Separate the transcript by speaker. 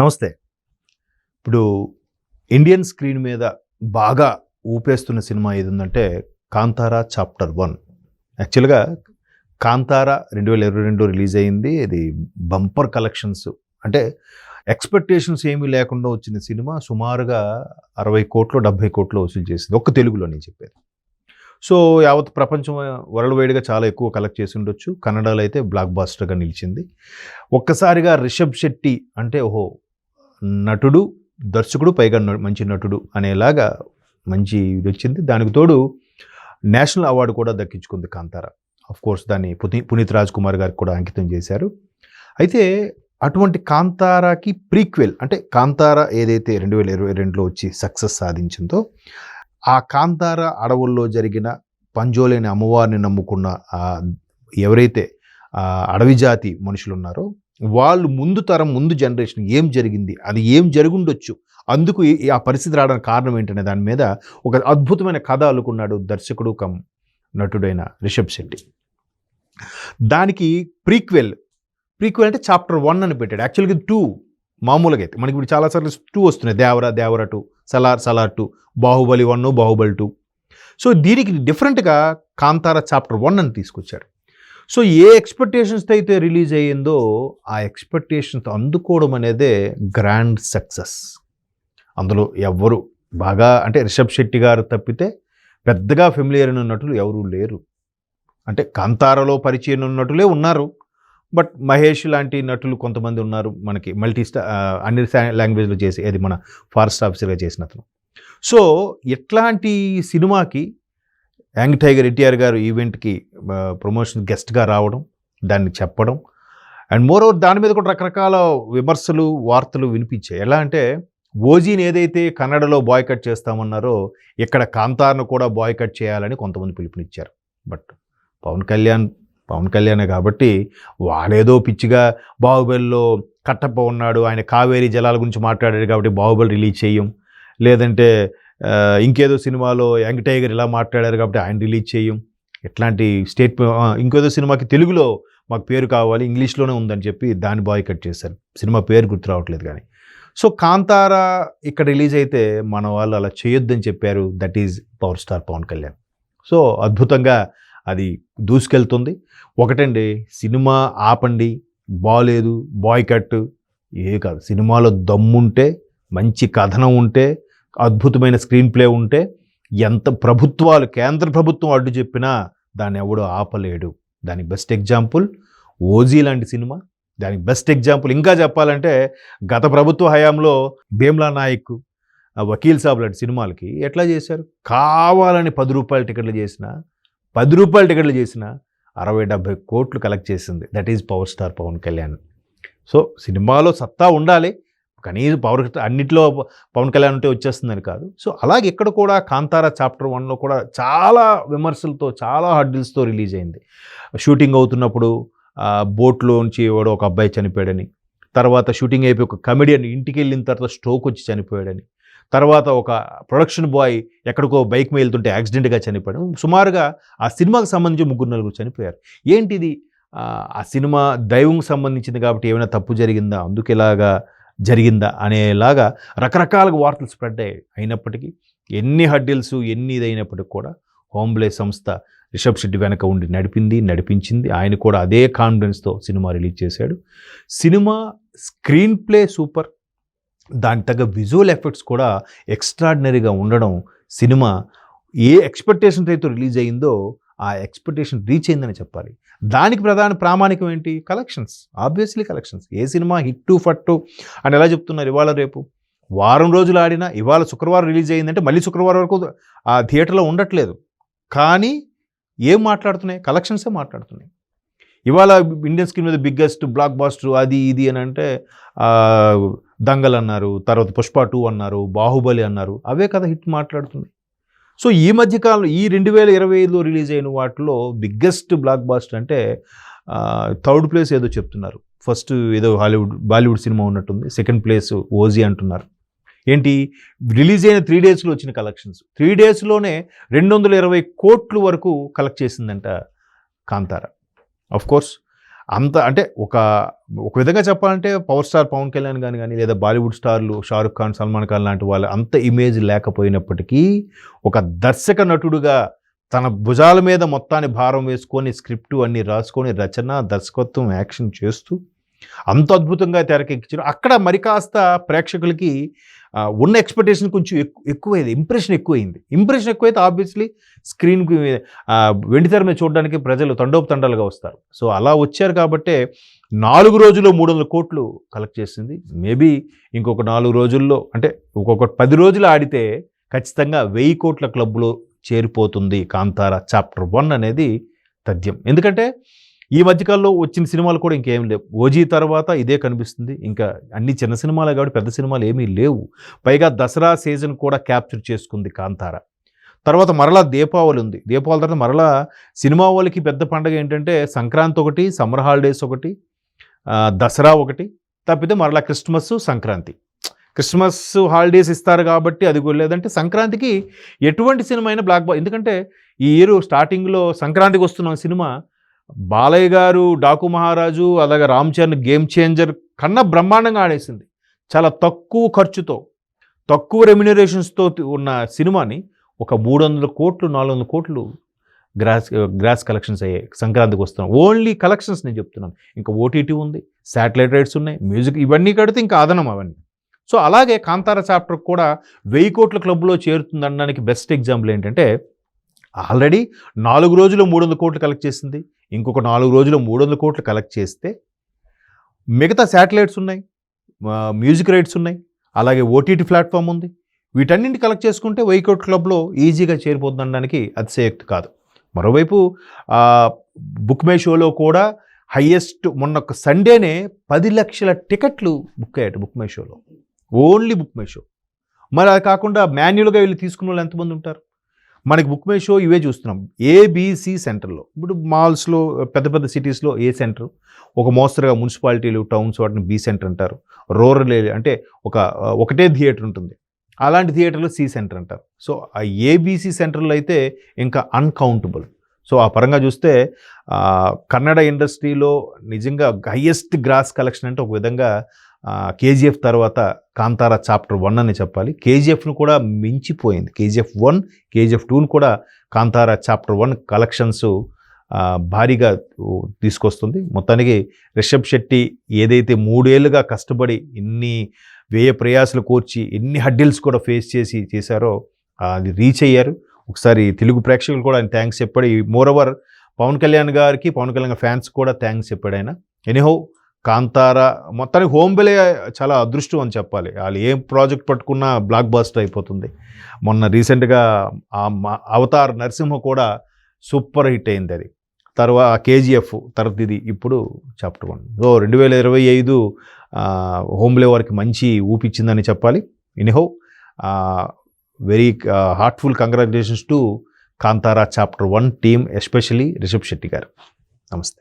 Speaker 1: నమస్తే. ఇప్పుడు Indian screen మీద బాగా ఊపేస్తున్న సినిమా ఏది ఉందంటే కాంతారా చాప్టర్ వన్. యాక్చువల్గా కాంతారా రెండు వేల ఇరవై రెండు రిలీజ్ అయింది. ఇది బంపర్ కలెక్షన్స్ అంటే ఎక్స్పెక్టేషన్స్ ఏమీ లేకుండా వచ్చిన సినిమా సుమారుగా అరవై కోట్లు డెబ్బై కోట్లు వసూలు చేసింది. ఒక్క తెలుగులో నేను చెప్పేది. సో యావత్ ప్రపంచం వరల్డ్ వైడ్గా చాలా ఎక్కువ కలెక్ట్ చేసి ఉండొచ్చు. కన్నడలో అయితే బ్లాక్ బాస్టర్గా నిలిచింది. ఒక్కసారిగా రిషబ్ శెట్టి అంటే ఓహో నటుడు దర్శకుడు పైగా మంచి నటుడు అనేలాగా మంచి ఇది వచ్చింది దానికి తోడు నేషనల్ అవార్డు కూడా దక్కించుకుంది కాంతారా. ఆఫ్ కోర్స్ దాన్ని పుని పునీత్ రాజ్ కుమార్ గారికి కూడా అంకితం చేశారు. అయితే అటువంటి కాంతారాకి ప్రీక్వెల్ అంటే కాంతార ఏదైతే రెండు వేల ఇరవై రెండులో వచ్చి సక్సెస్ సాధించిందో ఆ కాంతార అడవుల్లో జరిగిన పంజోలేని అమ్మవారిని నమ్ముకున్న ఎవరైతే అడవి జాతి మనుషులు ఉన్నారో వాళ్ళు ముందు తరం ముందు జనరేషన్ ఏం జరిగింది? అది ఏం జరుగుండొచ్చు? అందుకు ఆ పరిస్థితి రావడానికి కారణం ఏంటనే దాని మీద ఒక అద్భుతమైన కథ అల్లుకున్నాడు దర్శకుడు కమ్ నటుడైన రిషబ్ శెట్టి. దానికి ప్రీక్వెల్ ప్రీక్వెల్ అంటే చాప్టర్ వన్ అని పెట్టాడు. యాక్చువల్గా టూ మామూలుగా అయితే. మనకి ఇప్పుడు చాలాసార్లు టూ వస్తున్నాయి. Devara Devara two Salaar Salaar two Baahubali one Baahubali two. So దీనికి డిఫరెంట్గా కాంతార చాప్టర్ వన్ అని తీసుకొచ్చాడు సో ఏ ఎక్స్పెక్టేషన్స్తో అయితే రిలీజ్ అయ్యిందో ఆ ఎక్స్పెక్టేషన్స్ అందుకోవడం అనేదే గ్రాండ్ సక్సెస్ అందులో ఎవ్వరు బాగా అంటే రిషబ్ శెట్టి గారు తప్పితే పెద్దగా ఫెమిలియర్ ఉన్నట్లు నటులు ఎవరూ లేరు. అంటే కాంతారలో పరిచయం ఉన్నట్లే ఉన్నారు. బట్ మహేష్ లాంటి నటులు కొంతమంది ఉన్నారు మనకి మల్టీ స్టా అన్ని లాంగ్వేజ్లో చేసి అది మన ఫారెస్ట్ ఆఫీసర్గా చేసిన అతను. సో ఇట్లాంటి సినిమాకి యాంగ్ టైగర్ ఎన్టీఆర్ గారు ఈవెంట్కి ప్రమోషన్ గెస్ట్గా రావడం దాన్ని చెప్పడం. అండ్ మోర్ ఓవర్ దాని మీద కూడా రకరకాల విమర్శలు వార్తలు వినిపించాయి. ఎలా అంటే ఓజీని ఏదైతే కన్నడలో బాయ్కట్ చేస్తామన్నారో ఇక్కడ కాంతార్ను కూడా బాయ్కట్ చేయాలని కొంతమంది పిలుపునిచ్చారు. బట్ పవన్ కళ్యాణ్ పవన్ కళ్యాణే కాబట్టి వాడేదో పిచ్చిగా బాహుబలిలో కట్టప్ప ఉన్నాడు ఆయన కావేరీ జలాల గురించి మాట్లాడాడు కాబట్టి బాహుబలి రిలీజ్ చేయం. లేదంటే ఇంకేదో సినిమాలో యంగ్ టైగర్ ఇలా మాట్లాడారు కాబట్టి ఆయన రిలీజ్ చేయం. ఎట్లాంటి స్టేట్ ఇంకేదో సినిమాకి తెలుగులో మాకు పేరు కావాలి ఇంగ్లీష్లోనే ఉందని చెప్పి దాన్ని బాయ్ కట్ చేశారు. సినిమా పేరు గుర్తు రావట్లేదు కానీ. సో కాంతారా ఇక్కడ రిలీజ్ అయితే మన వాళ్ళు అలా చేయొద్దని చెప్పారు. That is power star Pawan Kalyan. So అద్భుతంగా అది దూసుకెళ్తుంది. ఒకటండి సినిమా ఆపండి బాలేదు బాయ్ కట్ ఏ కాదు సినిమాలో దమ్ముంటే మంచి కథనం ఉంటే అద్భుతమైన స్క్రీన్ ప్లే ఉంటే ఎంత ప్రభుత్వాలు కేంద్ర ప్రభుత్వం అడ్డు చెప్పినా దాన్ని ఎవడో ఆపలేడు. దానికి బెస్ట్ ఎగ్జాంపుల్ ఓజీ లాంటి సినిమా. దానికి బెస్ట్ ఎగ్జాంపుల్ ఇంకా చెప్పాలంటే గత ప్రభుత్వ హయాంలో భీమ్లా నాయక్ వకీల్ సాబ్ లాంటి సినిమాలకి ఎట్లా చేశారు? కావాలని పది రూపాయల టికెట్లు చేసిన పది రూపాయల టికెట్లు చేసిన అరవై డెబ్భై కోట్లు కలెక్ట్ చేసింది. That is power star Pawan Kalyan. So సినిమాలో సత్తా ఉండాలి. కనీసం పవర్ అన్నిట్లో పవన్ కళ్యాణ్ ఉంటే వచ్చేస్తుందని కాదు. సో అలాగే ఇక్కడ కూడా కాంతారా చాప్టర్ వన్లో కూడా చాలా విమర్శలతో చాలా హడ్డిల్స్తో రిలీజ్ అయింది. షూటింగ్ అవుతున్నప్పుడు బోట్లో బోట్లోంచి ఎవడో ఒక అబ్బాయి చనిపోయాడని తర్వాత షూటింగ్ అయిపోయి ఒక కమెడియన్ ఇంటికి వెళ్ళిన తర్వాత స్ట్రోక్ వచ్చి చనిపోయాడని తర్వాత ఒక ప్రొడక్షన్ బాయ్ ఎక్కడికో బైక్ మీద వెళ్తుంటే యాక్సిడెంట్గా చనిపోయాడు. సుమారుగా ఆ సినిమాకి సంబంధించి ముగ్గురు నలుగురు చనిపోయారు. ఏంటిది? ఆ, ఆ సినిమా దైవం సంబంధించింది కాబట్టి ఏమైనా తప్పు జరిగిందా? అందుకు ఇలాగా జరిగిందా అనేలాగా రకరకాలుగా వార్తలు స్ప్రెడ్ అయ్యాయి. అయినప్పటికీ ఎన్ని హడ్డిల్స్ ఎన్ని ఇదైనప్పటికీ కూడా హోమ్లే సంస్థ రిషబ్ శెట్టి వెనక ఉండి నడిపింది నడిపించింది. ఆయన కూడా అదే కాన్ఫిడెన్స్తో సినిమా రిలీజ్ చేశాడు. Cinema screen play super. దాని తగ్గ విజువల్ ఎఫెక్ట్స్ కూడా ఎక్స్ట్రాడినరీగా ఉండడం సినిమా ఏ ఎక్స్పెక్టేషన్తో అయితే రిలీజ్ అయిందో ఆ ఎక్స్పెక్టేషన్ రీచ్ అయిందని చెప్పాలి. దానికి ప్రధాన ప్రామాణికం ఏంటి? కలెక్షన్స్. Obviously collections. ఏ సినిమా హిట్టు ఫట్టు అని ఎలా చెప్తున్నారు ఇవాళ రేపు? వారం రోజులు ఆడినా ఇవాళ శుక్రవారం రిలీజ్ అయిందంటే మళ్ళీ శుక్రవారం వరకు ఆ థియేటర్లో ఉండట్లేదు. కానీ ఏం మాట్లాడుతున్నాయి? కలెక్షన్సే మాట్లాడుతున్నాయి. ఇవాళ ఇండియన్ స్క్రీన్ మీద బిగ్గెస్ట్ బ్లాక్ బాస్టర్ అది ఇది అని అంటే దంగల్ అన్నారు తర్వాత పుష్ప టూ అన్నారు బాహుబలి అన్నారు. అవే కదా హిట్ మాట్లాడుతుంది సో ఈ మధ్యకాలంలో ఈ రెండు వేల ఇరవై ఐదులో రిలీజ్ అయిన వాటిలో బిగ్గెస్ట్ బ్లాక్ బాస్టర్ అంటే థర్డ్ ప్లేస్ ఏదో చెప్తున్నారు. ఫస్ట్ ఏదో హాలీవుడ్ బాలీవుడ్ సినిమా ఉన్నట్టుంది. సెకండ్ ప్లేస్ ఓజీ అంటున్నారు. ఏంటి? రిలీజ్ అయిన త్రీ డేస్లో వచ్చిన కలెక్షన్స్. త్రీ డేస్లోనే రెండు వందల ఇరవై కోట్ల వరకు కలెక్ట్ చేసిందంట కాంతార. ఆఫ్ కోర్స్ అంత అంటే ఒక ఒక విధంగా చెప్పాలంటే పవర్ స్టార్ పవన్ కళ్యాణ్ కానీ కానీ లేదా బాలీవుడ్ స్టార్లు షారుఖ్ ఖాన్ సల్మాన్ ఖాన్ లాంటి వాళ్ళు అంత ఇమేజ్ లేకపోయినప్పటికీ ఒక దర్శక నటుడుగా తన భుజాల మీద మొత్తాన్ని భారం వేసుకొని స్క్రిప్టు అన్నీ రాసుకొని రచన దర్శకత్వం యాక్షన్ చేస్తూ అంత అద్భుతంగా తెరకెక్కించారు. అక్కడ మరి కాస్త ప్రేక్షకులకి ఉన్న ఎక్స్పెక్టేషన్ కొంచెం ఎక్కువ ఎక్కువైంది ఇంప్రెషన్ ఎక్కువైంది. ఇంప్రెషన్ ఎక్కువైతే ఆబ్వియస్లీ స్క్రీన్కి వెండితెర మీద చూడడానికి ప్రజలు తండోపు తండాలుగా వస్తారు. సో అలా వచ్చారు కాబట్టే నాలుగు రోజుల్లో మూడు వందల కోట్లు కలెక్ట్ చేసింది. మేబీ ఇంకొక నాలుగు రోజుల్లో అంటే ఒక్కొక్క పది రోజులు ఆడితే ఖచ్చితంగా వెయ్యి కోట్ల క్లబ్లో చేరిపోతుంది కాంతార చాప్టర్ వన్ అనేది తథ్యం. ఎందుకంటే ఈ మధ్యకాలంలో వచ్చిన సినిమాలు కూడా ఇంకేం లేవు. ఓజీ తర్వాత ఇదే కనిపిస్తుంది. ఇంకా అన్ని చిన్న సినిమాలే కాబట్టి పెద్ద సినిమాలు ఏమీ లేవు. పైగా దసరా సీజన్ కూడా క్యాప్చర్ చేసుకుంది కాంతార. తర్వాత మరలా దీపావళి ఉంది. దీపావళి తర్వాత మరలా సినిమా వాళ్ళకి పెద్ద పండుగ ఏంటంటే సంక్రాంతి ఒకటి సమ్మర్ హాలిడేస్ ఒకటి దసరా ఒకటి తప్పితే మరలా క్రిస్మస్ సంక్రాంతి. క్రిస్మస్ హాలిడేస్ ఇస్తారు కాబట్టి అది కూడా లేదంటే సంక్రాంతికి ఎటువంటి సినిమా అయినా బ్లాక్ బా ఎందుకంటే ఈ ఇయర్ స్టార్టింగ్లో సంక్రాంతికి వస్తున్న సినిమా బాలయ్య గారు డాకు మహారాజు అలాగే రామ్ చరణ్ గేమ్ చేంజర్ కన్నా బ్రహ్మాండంగా ఆడేసింది. చాలా తక్కువ ఖర్చుతో తక్కువ రెమ్యునరేషన్స్తో ఉన్న సినిమాని ఒక మూడు వందల కోట్లు నాలుగు వందల కోట్లు గ్రాస్ గ్రాస్ కలెక్షన్స్ అయ్యాయి. సంక్రాంతికి వస్తున్నాం. ఓన్లీ కలెక్షన్స్ నేను చెప్తున్నాను. ఇంకా ఓటీటీ ఉంది శాటిలైట్ రైట్స్ ఉన్నాయి మ్యూజిక్ ఇవన్నీ కడితే ఇంకా అదనం అవన్నీ. సో అలాగే కాంతార చాప్టర్ కూడా వెయ్యి కోట్ల క్లబ్లో చేరుతుంది అనడానికి బెస్ట్ ఎగ్జాంపుల్ ఏంటంటే ఆల్రెడీ నాలుగు రోజులు మూడు వందల కోట్లు కలెక్ట్ చేసింది. ఇంకొక నాలుగు రోజులు మూడు వందల కోట్లు కలెక్ట్ చేస్తే మిగతా శాటిలైట్స్ ఉన్నాయి మ్యూజిక్ రైట్స్ ఉన్నాయి అలాగే ఓటీటీ ప్లాట్ఫామ్ ఉంది. వీటన్నింటి కలెక్ట్ చేసుకుంటే వైకోట్ క్లబ్లో ఈజీగా చేరిపోతుంది అనడానికి అతిశయోక్తి కాదు. మరోవైపు బుక్ మై షోలో కూడా హయ్యెస్ట్ మొన్న ఒక సండేనే పది లక్షల టికెట్లు బుక్ అయ్యాయి బుక్ మై షోలో. Only book my show. మరి అది కాకుండా మాన్యువల్గా వీళ్ళు తీసుకున్న వాళ్ళు ఎంతమంది ఉంటారు? మనకి బుక్ మై షో ఇవే చూస్తున్నాం. ఏబిసి సెంటర్లో ఇప్పుడు మాల్స్లో పెద్ద పెద్ద సిటీస్లో ఏ సెంటర్ ఒక మోస్తరుగా మున్సిపాలిటీలు టౌన్స్ వాటిని బి సెంటర్ అంటారు. రూరల్ ఏరియా అంటే ఒక ఒకటే థియేటర్ ఉంటుంది. అలాంటి థియేటర్లో సి సెంటర్ అంటారు. సో ఆ ఏబీసీ సెంటర్లో అయితే ఇంకా అన్కౌంటబుల్ సో ఆ పరంగా చూస్తే కన్నడ ఇండస్ట్రీలో నిజంగా హయ్యెస్ట్ గ్రాస్ కలెక్షన్ అంటే ఒక విధంగా కేజీఎఫ్ తర్వాత కాంతారా చాప్టర్ వన్ అని చెప్పాలి. కేజీఎఫ్ను కూడా మించిపోయింది. కేజీఎఫ్ వన్ కేజీఎఫ్ టూను కూడా కాంతారా చాప్టర్ వన్ కలెక్షన్స్ భారీగా తీసుకొస్తుంది. మొత్తానికి రిషబ్ శెట్టి ఏదైతే మూడేళ్ళుగా కష్టపడి ఇన్ని వ్యయ ప్రయాసాలు కోర్చి ఎన్ని హడ్డిల్స్ కూడా ఫేస్ చేసి చేశారో అది రీచ్ అయ్యారు. ఒకసారి తెలుగు ప్రేక్షకులు కూడా ఆయన థ్యాంక్స్ చెప్పాడు. మోర్ ఓవర్ పవన్ కళ్యాణ్ గారికి పవన్ కళ్యాణ్ ఫ్యాన్స్ కూడా థ్యాంక్స్ చెప్పాడు ఆయన. ఎనీహో కాంతార మొత్తానికి హోమ్ బిలే చాలా అదృష్టం అని చెప్పాలి. వాళ్ళు ఏం ప్రాజెక్ట్ పట్టుకున్నా బ్లాక్ బాస్టర్ అయిపోతుంది. మొన్న రీసెంట్గా అవతార్ నరసింహ కూడా సూపర్ హిట్ అయింది అది. తర్వాత కేజీఎఫ్ తర్వాత ఇది ఇప్పుడు చాప్టర్ వన్. సో రెండు వేల ఇరవై ఐదు హోమ్లే వారికి మంచి ఊపిచ్చిందని చెప్పాలి. Anyhow very heartful congratulations to Kantara chapter one team especially Rishab Shetty గారు. నమస్తే.